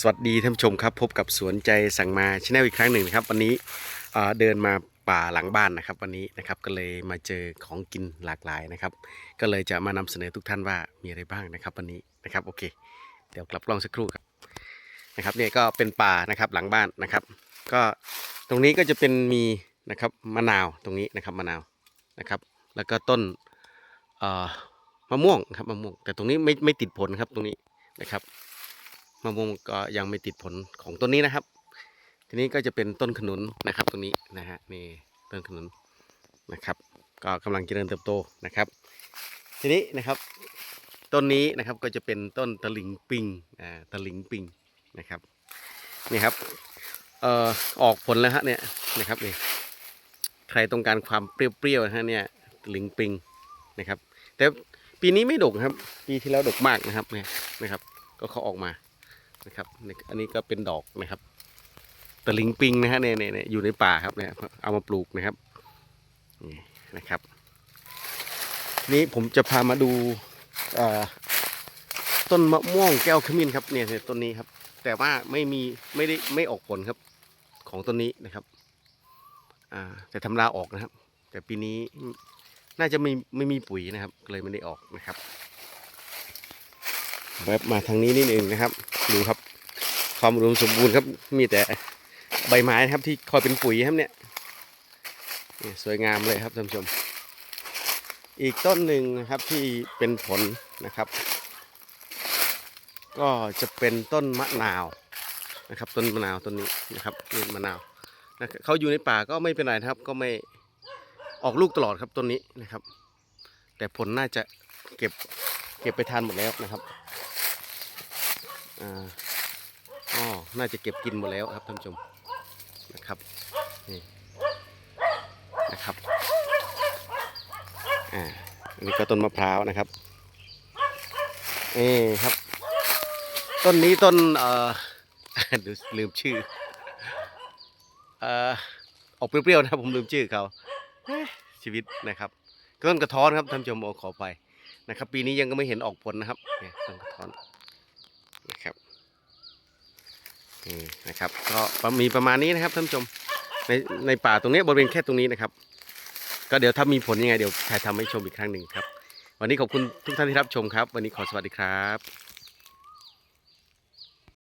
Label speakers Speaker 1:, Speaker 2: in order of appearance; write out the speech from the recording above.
Speaker 1: สวัสดีท่านผู้ชมครับ พบกับสวนใจสั่งมาชแนลอีกครั้งหนึ่งนะครับ วันนี้เดินมาป่าหลังบ้านนะครับ วันนี้นะครับก็เลยมาเจอของกินหลากหลายนะครับ ก็เลยจะมานำเสนอทุกท่านว่ามีอะไรบ้างนะครับ วันนี้นะครับโอเค เดี๋ยวกลับกล้องสักครู่ครับนะครับเนี่ยก็เป็นป่านะครับหลังบ้านนะครับ ก็ตรงนี้ก็จะเป็นมีนะครับมะนาวตรงนี้นะครับมะนาวนะครับ แล้วก็ต้นมะม่วงครับมะม่วงแต่ตรงนี้ไม่ไม่ติดผลครับตรงนี้นะครับ มะม่วงก็ยังไม่ติดผลของต้นนี้นะครับ ทีนี้ก็จะเป็นต้นขนุนนะครับตรงนี้นะฮะนี่ต้นขนุนนะครับ ก็กำลังเจริญเติบโตนะครับ ทีนี้นะครับต้นนี้นะครับก็จะเป็นต้นตะลิงปิงอ่าตะลิงปิงนะครับนี่ครับเอ่อออกผลแล้วฮะเนี่ยนะครับนี่ใครต้องการความเปรี้ยวๆนะฮะเนี่ยตะลิงปิงนะครับ แต่ปีนี้ไม่ดกครับ ปีที่แล้วดกมากนะครับเนี่ยนะครับ ก็เขาออกมา นะครับอันนี้ก็เป็นดอกนะครับตะลิงปิงนะฮะเนี่ยเนี่ยเนี่ยอยู่ในป่าครับเนี่ยเอามาปลูกนะครับนี่นะครับ นี้ผมจะพามาดูต้นมะม่วงแก้วขมิ้นครับเนี่ยต้นนี้ครับ แต่ว่าไม่มีไม่ได้ไม่ออกผลครับของต้นนี้นะครับแต่ทำลาออกนะครับ แต่ปีนี้น่าจะไม่ไม่มีปุ๋ยนะครับเลยไม่ได้ออกนะครับ แวบมาทางนี้นิดนึงนะครับ ดูครับ ความอุมสมบูรณ์ครับ มีแต่ใบไม้ครับที่คอยเป็นปุ๋ยครับเนี่ยสวยงามเลยครับท่านผู้ชม อีกต้นหนึ่งนะครับที่เป็นผลนะครับ ก็จะเป็นต้นมะนาวนะครับ ต้นมะนาวต้นนี้นะครับนี่มะนาวนะเขาอยู่ในป่าก็ไม่เป็นไรนครับ ก็ไม่ออกลูกตลอดครับต้นนี้นะครับ แต่ผลน่าจะเก็บเก็บไปทานหมดแล้วนะครับ อ่าอ๋อน่าจะเก็บกินหมดแล้วครับท่านผู้ชมนะครับนี่นะครับอ่าอันนี้ก็ต้นมะพร้าวนะครับเอ้ครับ ต้นนี้ต้นเอ่อดูลืมชื่อเอ่อออกเปรี้ยวๆนะผมลืมชื่อเขาชีวิตนะครับต้นกระท้อนครับท่านผู้ชมโอขอไปนะครับ ปีนี้ยังก็ไม่เห็นออกผลนะครับต้นกระท้อน นะครับ นี่นะครับ ก็มีประมาณนี้นะครับท่านผู้ชมในในป่าตรงนี้บริเวณแค่ตรงนี้นะครับ ก็เดี๋ยวถ้ามีผลยังไงเดี๋ยวถ่ายทำให้ชมอีกครั้งหนึ่งครับ วันนี้ขอบคุณทุกท่านที่รับชมครับ วันนี้ขอสวัสดีครับ